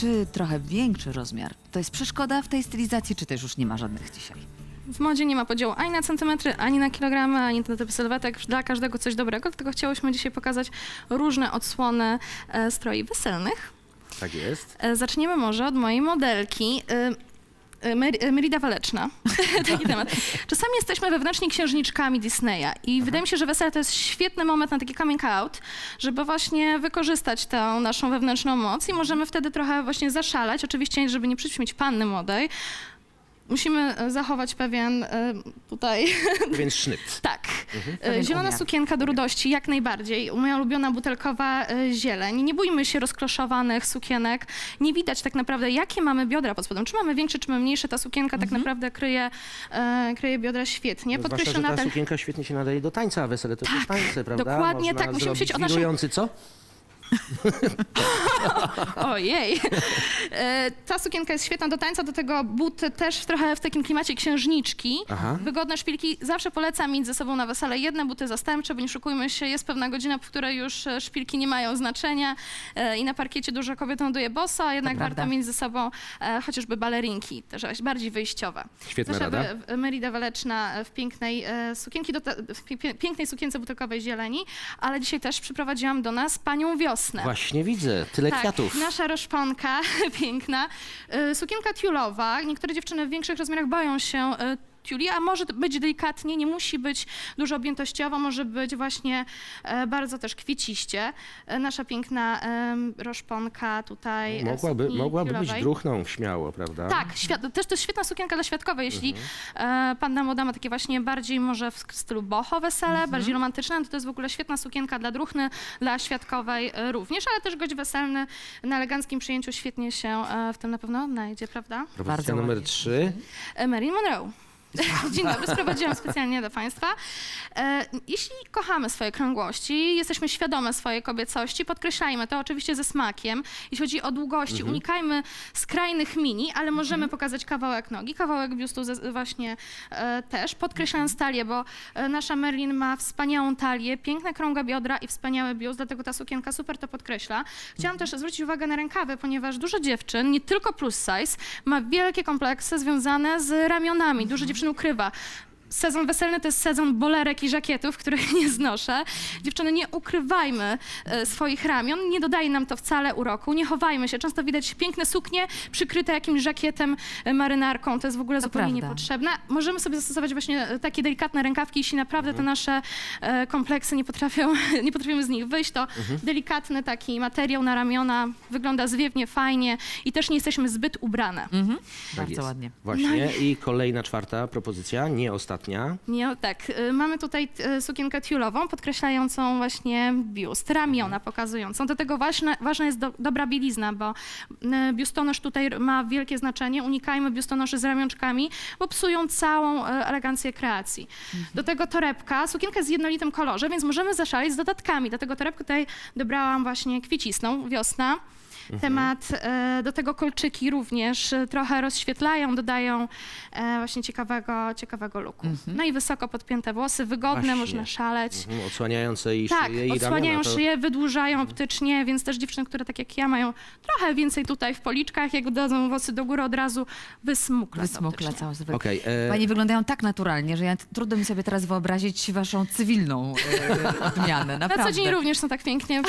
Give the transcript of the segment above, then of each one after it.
czy trochę większy rozmiar to jest przeszkoda w tej stylizacji, czy też już nie ma żadnych dzisiaj? W modzie nie ma podziału ani na centymetry, ani na kilogramy, ani na typy sylwetek. Dla każdego coś dobrego, dlatego chciałyśmy dzisiaj pokazać różne odsłony e, stroi weselnych. Tak jest. E, zaczniemy może od mojej modelki. E, Mer- e, Merida Waleczna. Taki temat. Czasami jesteśmy wewnętrznie księżniczkami Disneya i wydaje mi się, że wesele to jest świetny moment na taki coming out, żeby właśnie wykorzystać tę naszą wewnętrzną moc i możemy wtedy trochę właśnie zaszalać. Oczywiście, żeby nie przyćmić panny młodej, musimy e, zachować pewien e, tutaj Więc sznyt. tak. Pewien E, Zielona sukienka do rudości, jak najbardziej. Moja ulubiona butelkowa e, zieleń. Nie bójmy się rozkloszowanych sukienek. Nie widać tak naprawdę, jakie mamy biodra pod spodem. Czy mamy większe, czy mamy mniejsze. Ta sukienka tak naprawdę kryje, e, kryje biodra świetnie. No, zwłaszcza, że Podkreśla ta Natal. sukienka świetnie się nadaje do tańca, a wesele to też tańce, prawda? dokładnie Można tak. Musimy myśleć o naszym- wirujący, co? Ojej. E, Ta sukienka jest świetna do tańca, do tego buty też trochę w takim klimacie księżniczki. Aha. Wygodne szpilki. Zawsze polecam mieć ze sobą na wesele jedne buty zastępcze, bo nie szukujmy się, jest pewna godzina, w której już e, szpilki nie mają znaczenia e, i na parkiecie dużo kobiet ląduje boso, a jednak To warto mieć ze sobą chociażby balerinki, też bardziej wyjściowe. Świetna Nasza rada. Merida Waleczna w pięknej sukienki, w pięknej sukience butelkowej zieleni, ale dzisiaj też przyprowadziłam do nas panią Wiosnę. Właśnie widzę, tyle Tak, kwiatów. nasza roszponka piękna. Y, Sukienka tiulowa. Niektóre dziewczyny w większych rozmiarach boją się a może być delikatnie, nie musi być dużo objętościowo, może być właśnie e, bardzo też kwieciście. E, Nasza piękna roszponka tutaj. e, Mogłaby, mogłaby być druchną śmiało, prawda? Tak, świat, też to jest świetna sukienka dla świadkowej, jeśli e, panna młoda ma takie właśnie bardziej może w stylu boho wesele, bardziej romantyczne, to to jest w ogóle świetna sukienka dla druchny, dla świadkowej również, ale też gość weselny na eleganckim przyjęciu świetnie się w tym na pewno odnajdzie, prawda? Propozycja Bardzo numer trzy. Marilyn Monroe. Dzień dobry, sprowadziłam specjalnie do Państwa. E, Jeśli kochamy swoje krągłości, jesteśmy świadome swojej kobiecości, podkreślajmy to oczywiście ze smakiem. Jeśli chodzi o długości, unikajmy skrajnych mini, ale możemy pokazać kawałek nogi, kawałek biustu właśnie e, też, podkreślając talię, bo e, nasza Merlin ma wspaniałą talię, piękne krąga biodra i wspaniały biust, dlatego ta sukienka super to podkreśla. Chciałam też zwrócić uwagę na rękawy, ponieważ dużo dziewczyn, nie tylko plus size, ma wielkie kompleksy związane z ramionami. Dużo dziewczyn ukrywa. Sezon weselny to jest sezon bolerek i żakietów, których nie znoszę. Dziewczyny, nie ukrywajmy e, swoich ramion, nie dodaje nam to wcale uroku, nie chowajmy się. Często widać piękne suknie przykryte jakimś żakietem, e, marynarką, to jest w ogóle zupełnie prawda. niepotrzebne. Możemy sobie zastosować właśnie e, takie delikatne rękawki, jeśli naprawdę te nasze e, kompleksy nie potrafią, nie potrafimy z nich wyjść, to delikatny taki materiał na ramiona wygląda zwiewnie, fajnie i też nie jesteśmy zbyt ubrane. Mhm. Tak Bardzo jest. ładnie. Właśnie. I kolejna, czwarta propozycja, nie ostatnia. Nie, tak. y, Mamy tutaj y, sukienkę tiulową, podkreślającą właśnie biust, ramiona pokazującą. Do tego ważne, ważna jest do, dobra bielizna, bo y, biustonosz tutaj ma wielkie znaczenie. Unikajmy biustonoszy z ramionczkami, bo psują całą elegancję kreacji. Do tego torebka, sukienka w jednolitym kolorze, więc możemy zaszaleć z dodatkami. Dlatego torebkę tutaj dobrałam właśnie kwiecistą, wiosna. Temat, e, do tego kolczyki również e, trochę rozświetlają, dodają e, właśnie ciekawego, ciekawego looku. No i wysoko podpięte włosy, wygodne, Właśnie. można szaleć. Mhm, Odsłaniające i Tak, szyję, i odsłaniają ramiona. To... szyję, wydłużają optycznie, więc też dziewczyny, które tak jak ja mają trochę więcej tutaj w policzkach, jak dadzą włosy do góry od razu wysmukle. Wysmukla całą super. Okej, e, Pani wyglądają tak naturalnie, że ja trudno mi sobie teraz wyobrazić waszą cywilną e, odmianę. Na Naprawdę. co dzień również są tak pięknie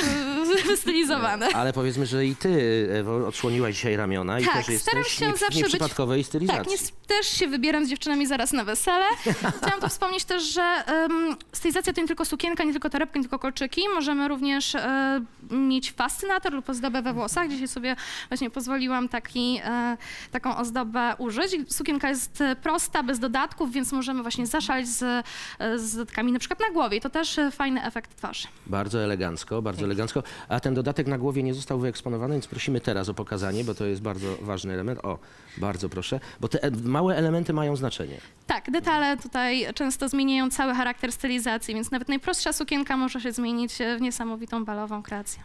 wystylizowane. ale powiedzmy, że i ty, Ewo, odsłoniłaś dzisiaj ramiona i Tak, też staram jesteś się nie, zawsze być- nieprzypadkowej stylizacji. Tak, nie, też się wybieram z dziewczynami zaraz na wesele. Chciałam tu wspomnieć też, że um, stylizacja to nie tylko sukienka, nie tylko torebka, nie tylko kolczyki. Możemy również e, mieć fascynator lub ozdobę we włosach. Dzisiaj sobie właśnie pozwoliłam taki, e, taką ozdobę użyć. Sukienka jest e, prosta, bez dodatków, więc możemy właśnie zaszaleć z, z dodatkami na przykład na głowie. I to też e, fajny efekt twarzy. Bardzo elegancko, bardzo elegancko. A ten dodatek na głowie nie został wyeksponowany, więc prosimy teraz o pokazanie, bo to jest bardzo ważny element. O, bardzo proszę, bo te e- małe elementy mają znaczenie. Tak, detale tutaj często zmieniają cały charakter stylizacji, więc nawet najprostsza sukienka może się zmienić w niesamowitą balową kreację.